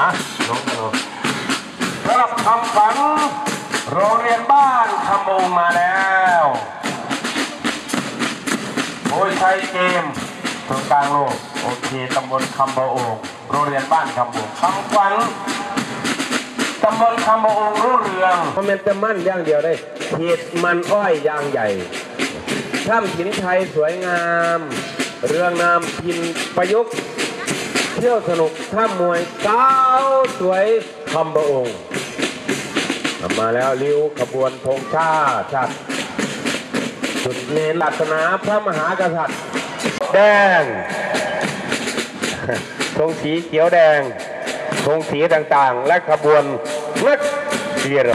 อะลงลงรับคำฝันโรงเรียนบ้านขมงมาแล้วโอ้ยชัยเกมตรงกลางโลกโอเคตำบลคำบะโองโรงเรียนบ้านคำบงคำฝันตำบลคำบะโองรุ่งเรืองเพราะมันจะมั่นอย่างเดียวได้เห็ดมันอ้อยยางใหญ่ถ้ำหินไทยสวยงาม เรืองนามพินประยุกต์ ที่ยวสนุกถ้ำมวยสาวสวยคำประองค์มาแล้วริ้วขบวนธงชาติชาติจุดเนรลักษณะพระมหากษัตริย์ แดงธงสีเขียวแดงธงสีต่างๆ และขบวนนักเรียน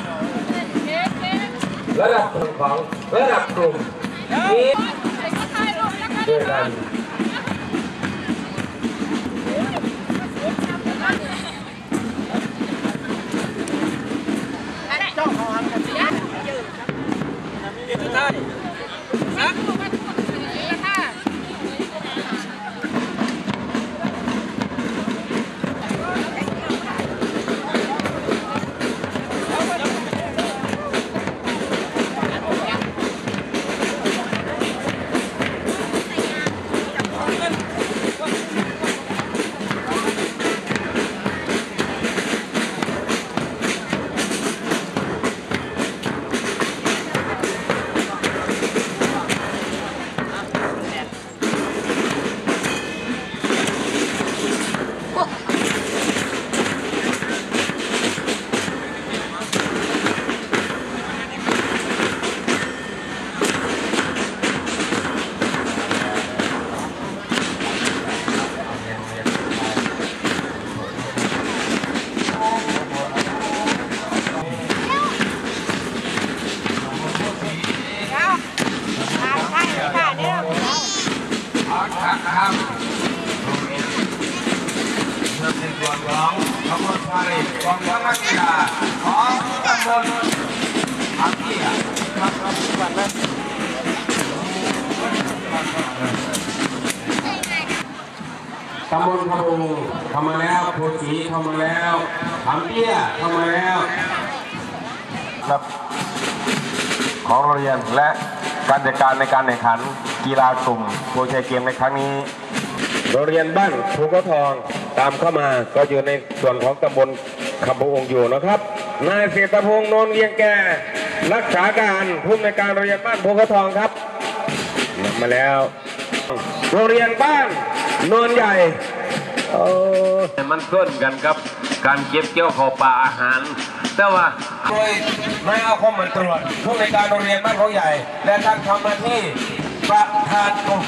ระดับของระดับกลุ่มนี้ด้วยกัน ตำบลพะบูเข้ามาแล้วโพสีเข้ามาแล้วขามเปี้ยเข้ามาแล้วครับของโรงเรียนและการจัดการในการแข่งขันกีฬากลุ่มโปรชัยเกมในครั้งนี้ โรงเรียนบ้านภูเขาทองตามเข้ามาก็อยู่ในส่วนของตำบลคำพะองค์อยู่นะครับนายเศรษฐพงษ์โนนเวียงแก่รักษาการผู้อำนวยการโรงเรียนบ้านภูเขาทองครับนำมาแล้ว โรงเรียนบ้าน โนนใหญ่โอ้มันต้นกันกับ การเก็บเกี่ยวของป่าอาหาร แต่ว่าโดยนายอาคมมันตรวจผู้ในวยการโรงเรียนบ้านเขาใหญ่ และท่านทำหน้าที่ประธานกลุ่ม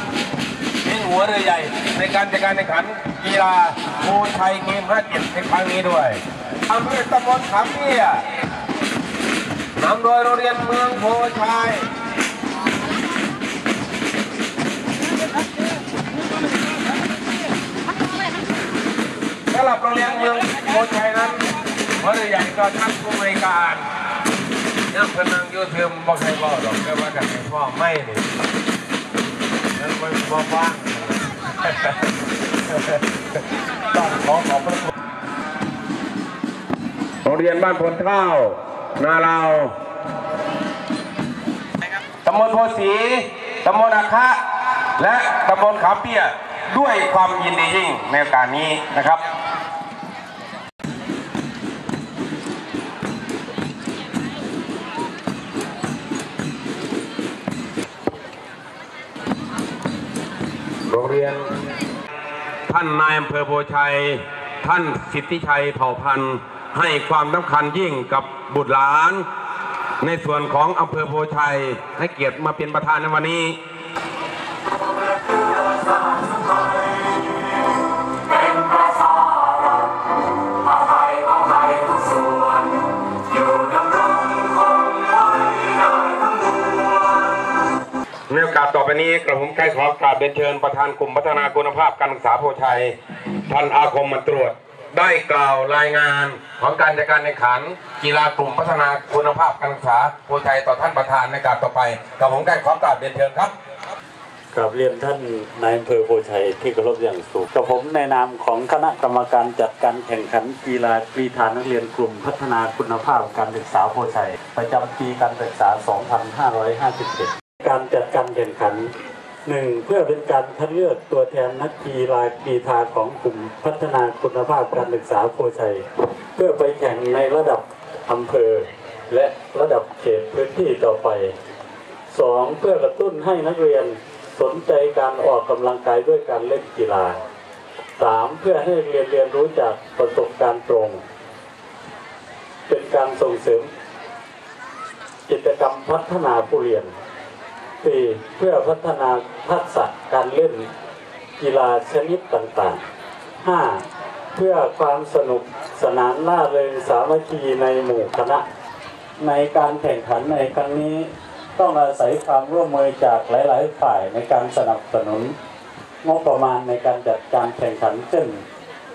เป็นหัวเรือใหญ่ ในการจัดการแข่งขันกีฬาภูชัยเกม57ในครั้งนี้ด้วยอำเภอตำบลขามเปี้ยนำโดยโรงเรียนเมืองโพชัยำหรับโรงเรียนเมืองโพชัยนั้นหัวเรือใหญ่ก็ท่านผู้บริการยังพนังยูเทิมบอกให้บอกหรอกแต่ว่ากันให้พ่อไม่เนี่ยนั่นมันบ่ว่างต้องขอขอบพระคุณโรงเรียนบ้านพลเท่า นาลาตำบลโพสีตำบลอาคะและตำบลขาเปียด้วยความยินดียิ่งในโอกาสนี้นะครับ รงเรียน ท่านนายอำเภอโพชัย ท่านสิทธิชัยเผ่าพันธ์ให้ความสำคัญยิ่งกับบุตรหลาน ในส่วนของอำเภอโพชัยให้เกียรติมาเป็นประธานในวันนี้ ต่อไปนี้กระผมใกล้ขอกราบเรียนเชิญประธานกลุ่มพัฒนาคุณภาพการศึกษาโพชัยท่านอาคมมันตรวจได้กล่าวรายงานของการจัดการแข่งขัน กีฬากลุ่มพัฒนาคุณภาพการศึกษาโพชัยต่อท่านประธานในการต่อไปกระผมใกล้ขอกราบเรียนเชิญครับกราบเรียนท่านนายอำเภอโพชัยที่เคารพอย่างสูงกับผมในนามของคณะกรรมการจัดการแข่งขันกีฬากรีฑานักเรียนกลุ่มพัฒนาคุณภาพการศึกษาโพชัย ประจำปีการศึกษา 2557 การจัดการแข่งขันหนึ่งเพื่อเป็นการคัดเลือกตัวแทนนักกีฬากรีฑาของกลุ่มพัฒนาคุณภาพการศึกษาโพชัย เพื่อไปแข่งในระดับอำเภอ และระดับเขตพื้นที่ต่อไปสองเพื่อกระตุ้นให้นักเรียนสนใจการออกกำลังกายด้วยการเล่นกีฬาสามเพื่อให้เรียนเรียนรู้จากประสบการณ์ตรง เป็นการส่งเสริม กิจกรรมพัฒนาผู้เรียน สี่เพื่อพัฒนาทักษะการเล่นกีฬาชนิดต่างๆห้าเพื่อความสนุกสนานล่าเริงสามัคคีในหมู่คณะ ในการแข่งขันในครั้งนี้ ต้องอาศัยความร่วมมือจากหลายๆ ฝ่ายในการสนับสนุน งบประมาณในการจัดการแข่งขันเช่น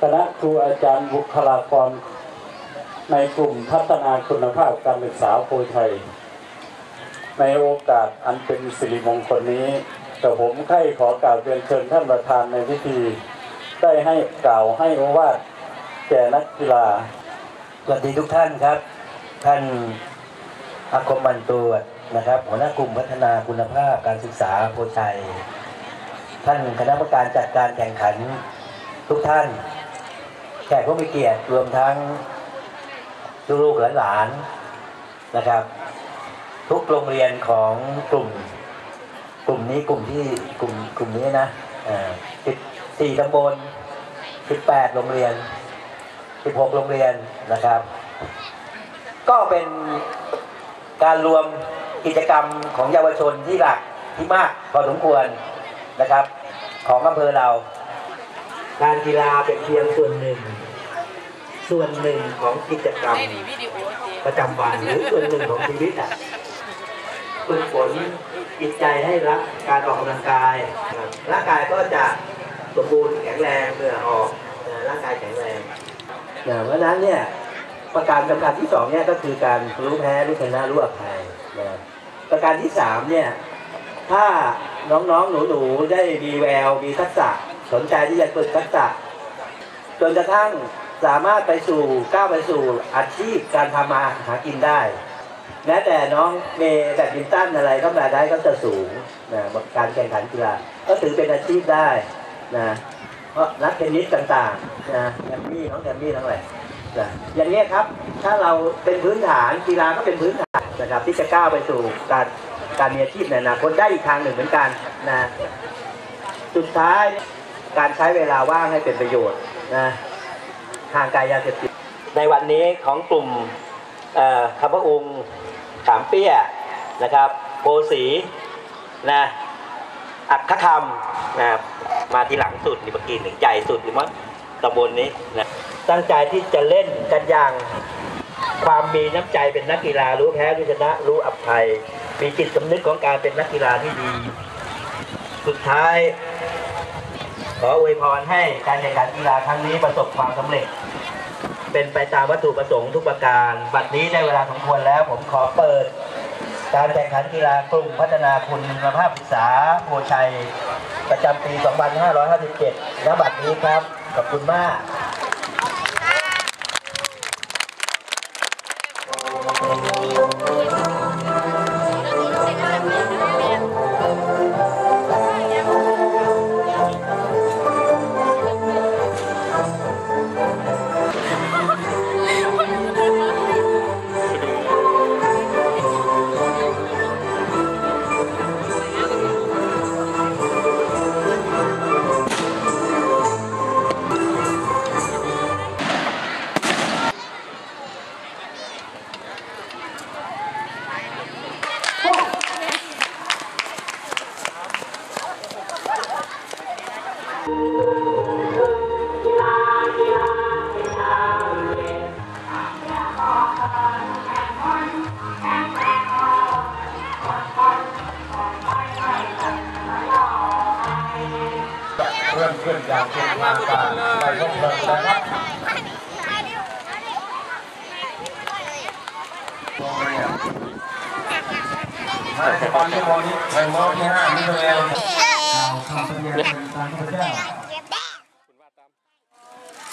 คณะครูอาจารย์บุคลากร ในกลุ่มพัฒนาคุณภาพการศึกษาโพธิ์ไทย ในโอกาสอันเป็นสิริมงคลนี้แต่ผมใคร่ขอกล่าวเรียนเชิญท่านประธานในพิธี ได้ให้กล่าวให้โอวาทแก่นักกีฬาสวัสดีทุกท่านครับ ท่านอาคมมันตรวนะครับหัวหน้ากลุ่มพัฒนาคุณภาพการศึกษาโพชัย ท่านคณะกรรมการจัดการแข่งขันทุกท่าน แขกผู้มีเกียรติรวมทั้งลูกๆหลานๆนะครับ ทุกโรงเรียนของกลุ่ม กลุ่มนี้กลุ่มที่กลุ่มกลุ่มนี้นะสิบสี่ตำบลสิบแปดโรงเรียน16โรงเรียนนะครับ ก็เป็นการรวมกิจกรรมของเยาวชนที่หลักที่มากพอสมควรนะครับ ของอำเภอเรา การกีฬาเป็นเพียงส่วนหนึ่ง ส่วนหนึ่งของกิจกรรมประจำวันหรือส่วนหนึ่งของชีวิตอะ ฝึกฝนจิตใจให้รักการออกกำลังกาย ร่างกายก็จะสมบูรณ์แข็งแรงเหงื่อออกร่างกายแข็งแรงเพราะฉะนั้นเนี่ยประการสำคัญที่สองเนี่ยก็คือการรู้แพ้รู้ชนะรู้อภัยนะประการที่สามเนี่ยถ้าน้องๆหนูๆได้มีแววมีทักษะสนใจที่จะฝึกทักษะจนกระทั่งสามารถไปสู่ก้าวไปสู่อาชีพการทำมาหากินได้ แม้แต่น้องเมย์แบดมินตันอะไรก็มาได้ก็จะสูงนะการแข่งขันกีฬาก็ถือเป็นอาชีพได้นะเพราะนักเทนนิสต่างๆนะแอมมี่น้องแอมมี่ทั้งหลายนะอย่างนี้ครับถ้าเราเป็นพื้นฐานกีฬาก็เป็นพื้นฐานนะครับที่จะก้าวไปสู่การการมีอาชีพในอนาคตได้อีกทางหนึ่งเหมือนกันนะสุดท้ายการใช้เวลาว่างให้เป็นประโยชน์นะทางกายยาเสพติดในวันนี้ของกลุ่มคำพระอง ค์สามเปี้ยนะครับโพสีนะอักขธรรมนะครับมาทีหลังสุดนี่เมื่อกี้หนึ่งใหญ่สุดหรือมั้งตำบลนี้นะตั้งใจที่จะเล่นกันอย่างความมีน้ำใจเป็นนักกีฬารู้แพ้รู้ชนะรู้อภัย มีจิตสำนึกของการเป็นนักกีฬาที่ดี สุดท้าย ขออวยพรให้การแข่งขันกีฬาครั้งนี้ประสบความสำเร็จ เป็นไปตามวัตถุประสงค์ทุกประการ บัดนี้ได้เวลาสมควรแล้วผมขอเปิด การแข่งขันกีฬากลุ่มพัฒนาคุณภาพศึกษาโพชัย ประจำปี 2557ณบัดนี้ครับ ขอบคุณมาก ตอนที่วันนี้ในมอบที่ห้านี่เลยข้าพเจ้า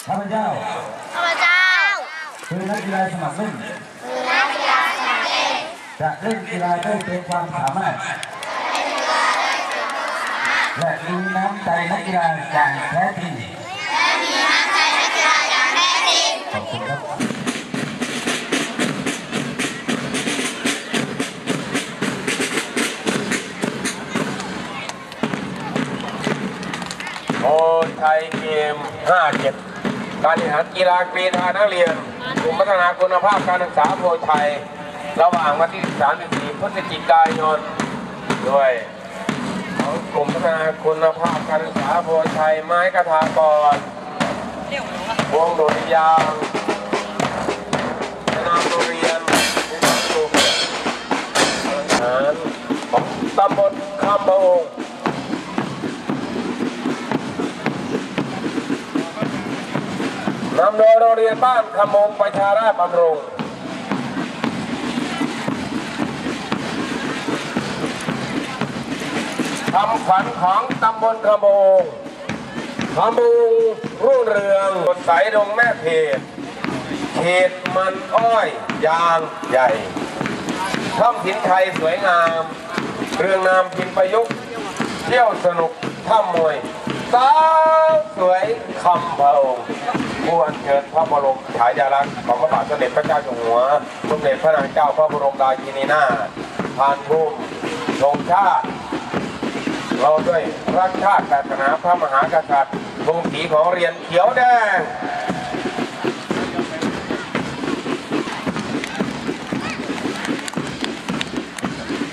ข้าพเจ้าข้าพเจ้าคือนักกีฬาสมัครเล่นคือนักกีฬาสมัครเล่นจะเล่นกีฬาด้วยเต็มความสามารถและมีน้ำใจนักกีฬาอย่างแท้จริง ไทยเกม 57 การแข่งขันกีฬากรีฑานักเรียนกลุ่มพัฒนาคุณภาพการศึกษาโพชัย ระหว่างวันที่ 34 พฤศจิกายน ด้วยของกลุ่มพัฒนาคุณภาพการศึกษาโพชัย ไม้กระทากรวงดุริยางค์สนามโรงเรียนเป็นกลุ่มอาหารของตำบลคำบะอง นำโดยโรงเรียนบ้านขมงประชาราชบำรุงคำขวัญของตำบลขมงขมงรุ่งเรืองสดใสดงแม่เพจเขตมันอ้อย ยางใหญ่ท่ำถินไทยสวยงาม เรืองนามพิมพ์ประยุกต์ เที่ยวสนุกท่ามวยสาวสวยคำพระองค์ ผู้อัญเชิญพระบรมฉายาลักษณ์ของพระบาทสมเด็จพระเจ้าอยู่หัว สมเด็จพระนางเจ้าพระบรมราชินีนาถานพุ่มทรงชาติ เราด้วยรักชาติศาสนาพระมหากษัตริย์ธงสีของเรียนเขียวแดง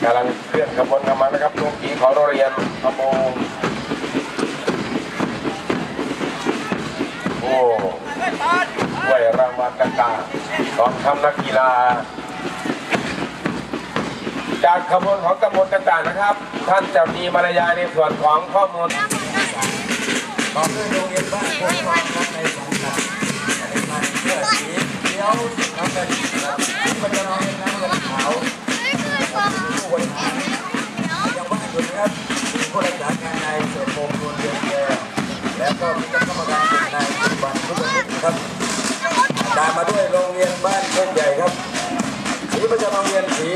กำลังเคลื่อนขบวนกันมานะครับธงสีของโรงเรียนขโมงโอ้ ด้วยรางวัลต่างๆของทำนักกีฬา จากขบวนของตำบลต่างๆนะครับ ท่านจะมีมารยาในส่วนของข้อมูลต่อด้วยโรงเรียนบ้านโพธิ์ทองครับในสังกัดในมันเพื่อสีเขียวน้ำเงินครับที่มันจะน้องน้ำเงินขาวผู้บริหารยังว่างอยู่นะครับมีผู้รักษาการนายเสริมพงษ์นวลเรียนแก่แล้วก็มีกรรมการเป็นสุวรรณทุกคนน ครับ ตามมาด้วยโรงเรียนบ้านโคกใหญ่ครับสีประจำโรงเรียนสี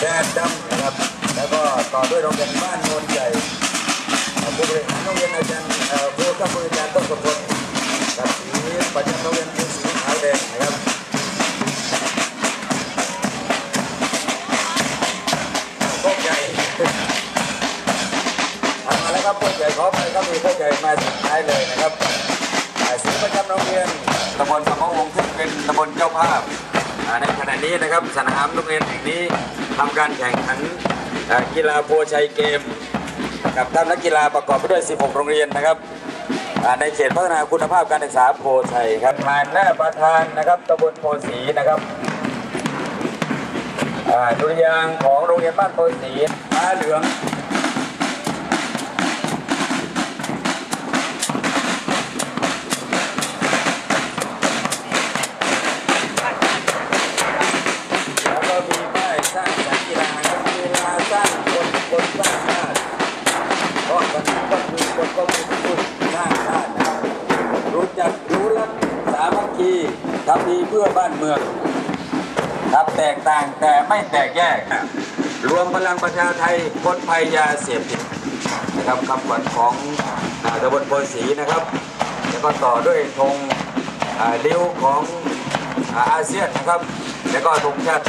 แดงดำนะครับ แล้วก็ต่อด้วยโรงเรียนบ้านโนนใหญ่ผู้บริหารโรงเรียนอาจารย์ผู้กับผู้อาจารย์ต้นสมบูรณ์กับสีประจำโรงเรียนสีขาวแดงนะครับพวกใหญ่มาแล้วครับพวกใหญ่ขอไปครับมีพวกใหญ่มาสุดท้ายเลยนะครับ ตำบลสมองวงซึ่งเป็นตำบลเจ้าภาพในขณะนี้นะครับสนามโรงเรียนแห่งนี้ทำการแข่งขันกีฬาโพชัยเกม กับท่านนักกีฬาประกอบไปด้วย 16 โรงเรียนนะครับในเขตพัฒนาคุณภาพการศึกษาโพชัยครับทานหน้าประธานนะครับตำบลโพสีนะครับดุริยางของโรงเรียนบ้านโพสีม้าเหลือง มือง ครับแตกต่างแต่ไม่แตกแยก รวมพลังประชาไทยพ้นภัยยาเสพติดนะครับคำขวัญของอาตำบลโพธิ์ศรีนะครับ แล้วก็ต่อด้วยธงริ้วของอาอาเซียนนะครับ แล้วก็ธงชาติ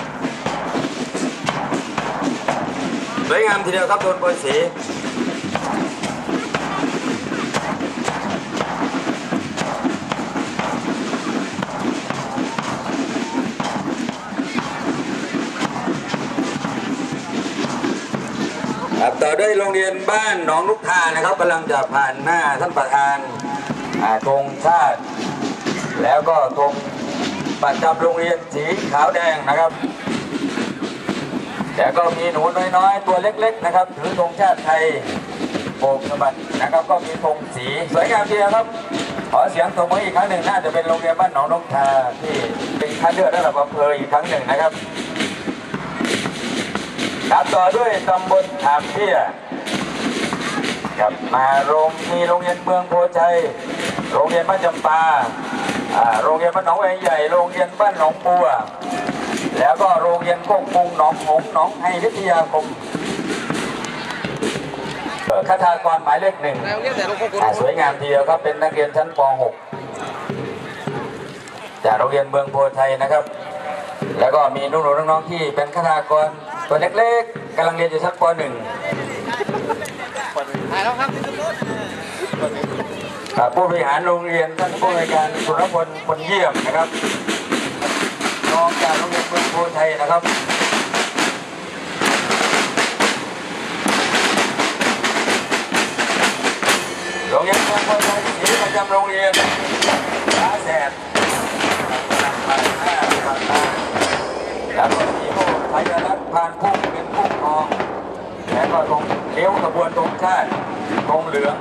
สวยงามทีเดียวครับตำบลโพธิ์ ต่อด้วยโรงเรียนบ้านหนองลูกทานะครับกำลังจะผ่านหน้าท่านประธานธงชาติ แล้วก็ธงประจำโรงเรียนสีขาวแดงนะครับแล้วก็มีหนูน้อยๆ ตัวเล็กๆนะครับถือธงชาติไทยโบกสะบัดนะครับ ก็มีธงสีสวยงามทีเดียวครับ ขอเสียงตบมืออีกครั้งหนึ่งน่าจะเป็นโรงเรียนบ้านหนองนกทาที่เป็นคัดเลือกระดับอำเภออีกครั้งหนึ่งนะครับ ตามต่อด้วยตำบลขามเพียครับมาโรงมีโรงเรียนเมืองโพชัย โรงเรียนบ้านจำปาอ่าโรงเรียนบ้านหนองแวงใหญ่ โรงเรียนบ้านหนองบัว แล้วก็โรงเรียนโคกมุงหนองหงส์หนองไฮวิทยาคมเอ่อคาถากรหมายเลขหนึ่งอ่าสวยงามทีเดียวครับเป็นนักเรียนชั้นป .6 จากโรงเรียนเมืองโพชัยนะครับ แล้วก็มีนุ่นๆน้องๆที่เป็นคาถากร ตัวเล็กๆกำลังเรียนอยู่ชั้นป .1 ถ่ายแล้วครับผู้บริหารโรงเรียนท่านผู้ในวยการสุรพลพลเยี่ยมนะครับน้องจากโรงเรียนเมืองโพชัยนะครับโรงเรียนเมืองโพชัยสีประจำโรงเรียนฟ้าแสดแล้วก็มีผู้ไทยรัฐ ผ่านพุ่งเป็นพุ่งทองแล้วก็ตรงเลี้ยวขบวนตรงชาติตรงเหลือง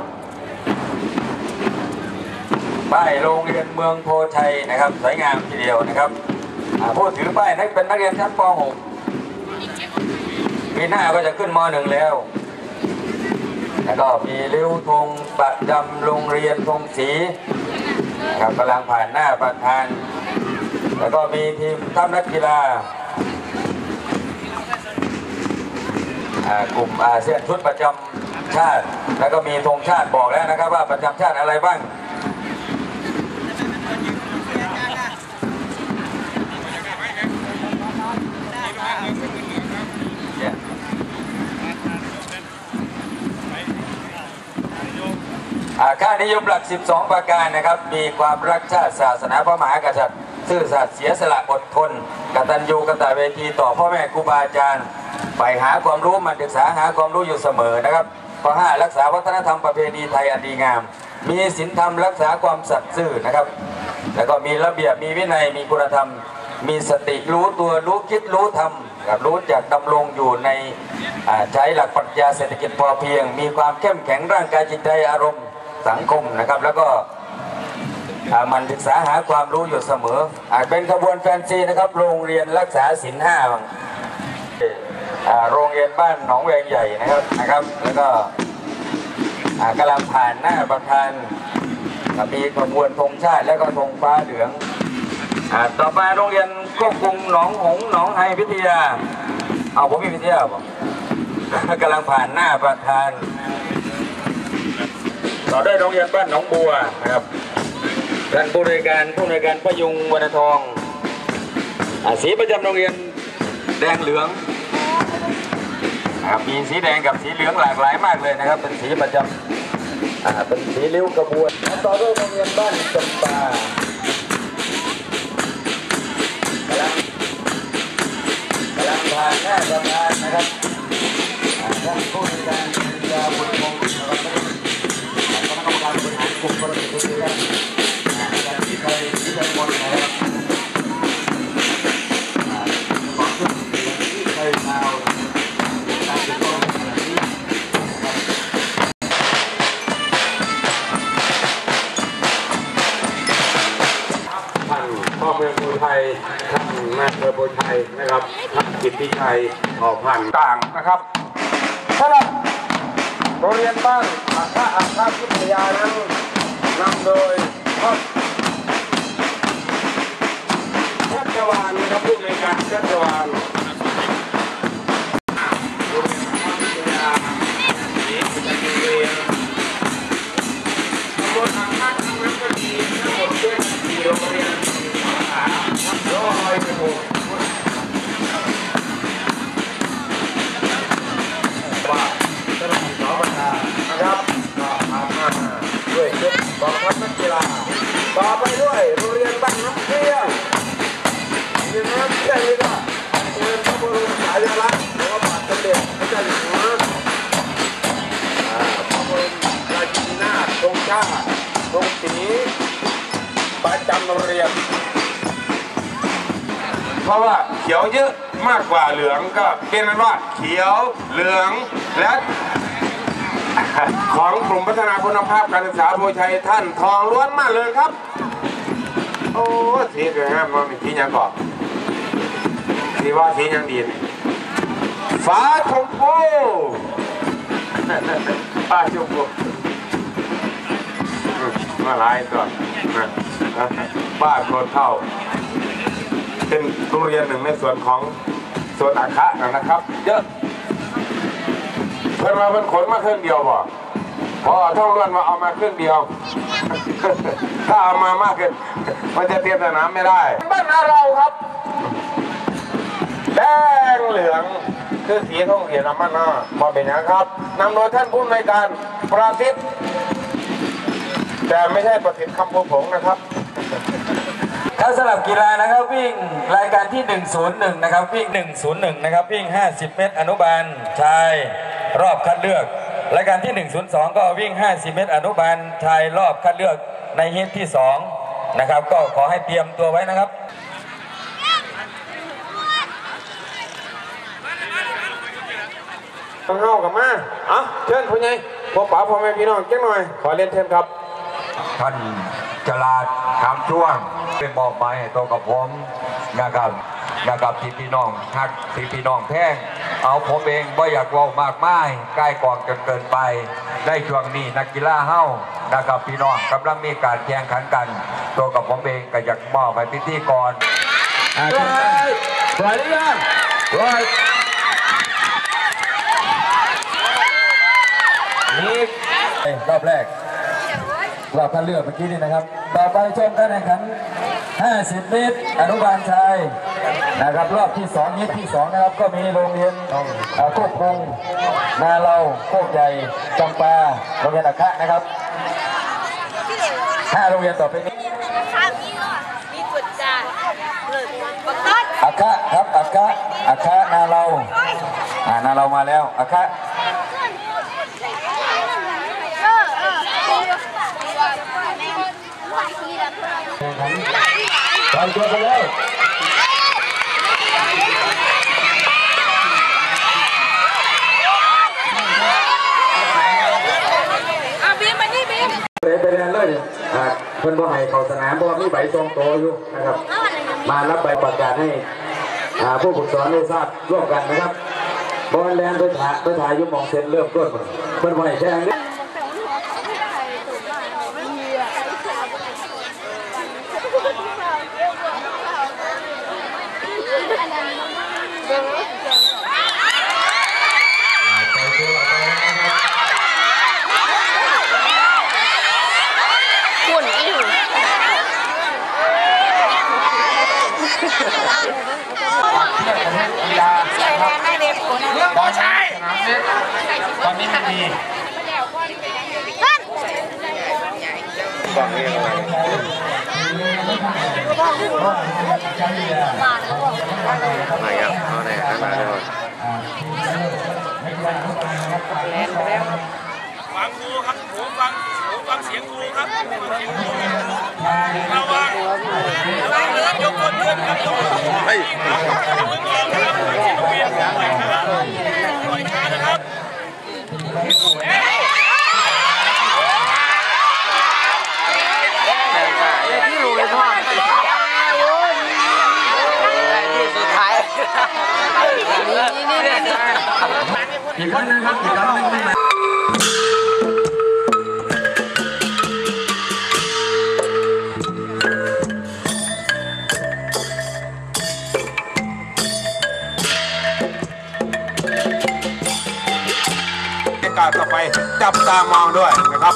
ป้ายโรงเรียนเมืองโพชัยนะครับ สวยงามทีเดียวนะครับผู้ถือป้ายนั้นเป็นนักเรียนชั้นป .6 ปีหน้าก็จะขึ้นม .1 แล้ว แล้วก็มีริ้วธงประจำโรงเรียนธงสีนะครับกำลังผ่านหน้าประธาน แล้วก็มีทีมทัพนักกีฬาอ่า กลุ่มอาเซียนชุดประจำชาติ แล้วก็มีธงชาติบอกแล้วนะครับว่าประจำชาติอะไรบ้างเนี่ยอ่าค่านิยมหลัก 12 ประการนะครับ มีความรักชาติศาสนาพระมหากษัตริย์ ซื่อสัตย์เสียสละอดทนกตัญญูกตเวทีต่อพ่อแม่ครูบาอาจารย์ไปหาความรู้มันศึกษาหาความรู้อยู่เสมอนะครับข้อห้ารักษาวัฒนธรรมประเพณีไทยอันดีงาม มีศีลธรรมรักษาความสัตย์ซื่อนะครับ แล้วก็มีระเบียบมีวินัยมีคุณธรรม มีสติรู้ตัวรู้คิดรู้ทำครับรู้จักดำรงอยู่ในใช้หลักปรัชญาเศรษฐกิจพอเพียง มีความเข้มแข็งร่างกายจิตใจอารมณ์สังคมนะครับ แล้วก็ มันศึกษาหาความรู้อยู่เสมอ อาจเป็นขบวนแฟนซีนะครับ โรงเรียนรักษาศีลห้าบางโรงเรียนบ้านหนองแวงใหญ่นะครับนะครับ แล้วก็กำลังผ่านหน้าประธานมีขบวนธงชาติแล้วก็ธงฟ้าเหลืองอต่อไปโรงเรียนควบคุมหนองหงส์หนองไฮวิทยา เอาผมมีวิทยาบอกกำลังผ่านหน้าประธาน ต่อด้วยโรงเรียนบ้านหนองบัวนะครับ ท่านผู้ในการผู้ในการประยุงวรรณทองอสีประจำโรงเรียนแดงเหลืองครับมีสีแดงกับสีเหลืองหลากหลายมากเลยนะครับ เป็นสีประจำอ่าเป็นสีริ้วกระบวนต่อด้วยโรงเรียนบ้านจำปากำลังกำลังผ่านหน้าประธานนะครับอ่าท่านผู้ในวยการปริญญาบุญคงนะครับคณะกรรมการบริหารกลุ่มธุรกิทุเรียนอ่าร ไทยที่ไทยมนต์นะครับอ่าขอบคุณที่ไทยชาวการติดต่อขณะนี้ท่านพ่อเมืองภูไทยท่านแม่เมืองภูไทยนะครับท่านกิตติชัยออพันธุ์ต่างนะครับสำหรับโรงเรียนบ้านอัคระอัคระวิทยานั้นนำโดยพ่อ วานนะครับผู้ในการชัชวาน โรงเรียน เพราะว่าเขียวเยอะมากกว่าเหลืองก็เป็นนั้นว่าเขียวเหลืองและของกลุ่มพัฒนาคุณภาพการศึกษาโพชัยท่านทองล้วนมากเลยครับ โอ้สีสวยงามมันมีสีหยังก่อนสีว่าสีหยังดีนี่ฟ้าชมพูฟ้าชมพูมาหลายตัว นะบ้านโคตรเท่า เป็นโรงเรียนหนึ่งในส่วนของส่วนอาคานะครับ เยอะ เพิ่นมาเพิ่นขนมาเครื่องเดียวบ่พอท่องล้วนมาเอามาเครื่องเดียว ถ้าเอามามากเกินมันจะเตรียมสนามไม่ได้บ้านเราครับแดงเหลืองคือสีทองเหรียน้ำมันนาบอเป็นหยังครับนำโดยท่านผู้ในการประสิทธิ์แต่ไม่ใช่ประสิทธิ์คำพูดผงนะครับ ครับสำหรับกีฬานะครับวิ่งรายการที่ 101 นะครับวิ่ง 101 นะครับวิ่ง 50 เมตรอนุบาลชายรอบคัดเลือก รายการที่ 102 ก็วิ่ง 50 เมตรอนุบาลชายรอบคัดเลือกในเฮดที่ 2 นะครับ ก็ขอให้เตรียมตัวไว้นะครับต้องเข้ากับมาเอะเชิญผู้ใหญ่พ่อป๋าพ่อแม่พี่น้องจังหน่อย ขอเรียนเชิญครับท่าน จลาดถามช่วงเป็นบอกไปให้ตัวกับผมนะครับนะครับที่พี่น้องทักที่พี่น้องแพงเอาผมเองบ่อยากเว่ามากมายใกล้กองจนเกินไป ได้ช่วงนี้นักกีฬาเฮ้านะครับพี่น้องกำลังมีการแข่งขันกัน ตัวกับผมเองก็อยากมอบให้พิธีกรปล่อยปล่อยหรือยังปล่อยนี่รอบแรก รอบคัดเลือกเมื่อกี้นี่นะครับ ต่อไปชมการแข่งขัน 50 เมตร อนุบาลชายนะครับรอบที่2นี้ที่2นะครับก็มีโรงเรียนโคกคงนาเราโคกใหญ่จำปาโรงเรียนอาคะนะครับห้าโรงเรียนต่อไปนี้มีกุจาเกต้นอาคะครับอาคะอาคะนาเราอ่านาเรามาแล้วอาคะ เออเออไหวทีละ ต อนตัวกันเลยอะบีมมานี่บีมเลยไปเรียนเลยอ่าเพิ่นบ่ให้เข้าสนามเพราะว่ามีใบทรงโตอยู่นะครับ มารับใบประกาศให้อ่าผู้ฝึกสอนได้ทราบร่วมกันนะครับบอลแลนด์ไปถ่ายไปถ่ายอยุ่หมองเซ็นเริ่มต้นหมดเพิ่นบ่ให้แข่ง ช่สนามเล็กตอนนี้ไม่มีฟังครูครับหูฟังหูฟังเสียงครูครับหูฟังเสียงครูระวังระวังเดินยกคนเดินครับยกคนเฮ้ยยกมือก่อนครับ อีกคนนึงครับอีกคนนึงขึ้นม ไปจับตามองด้วยนะครับ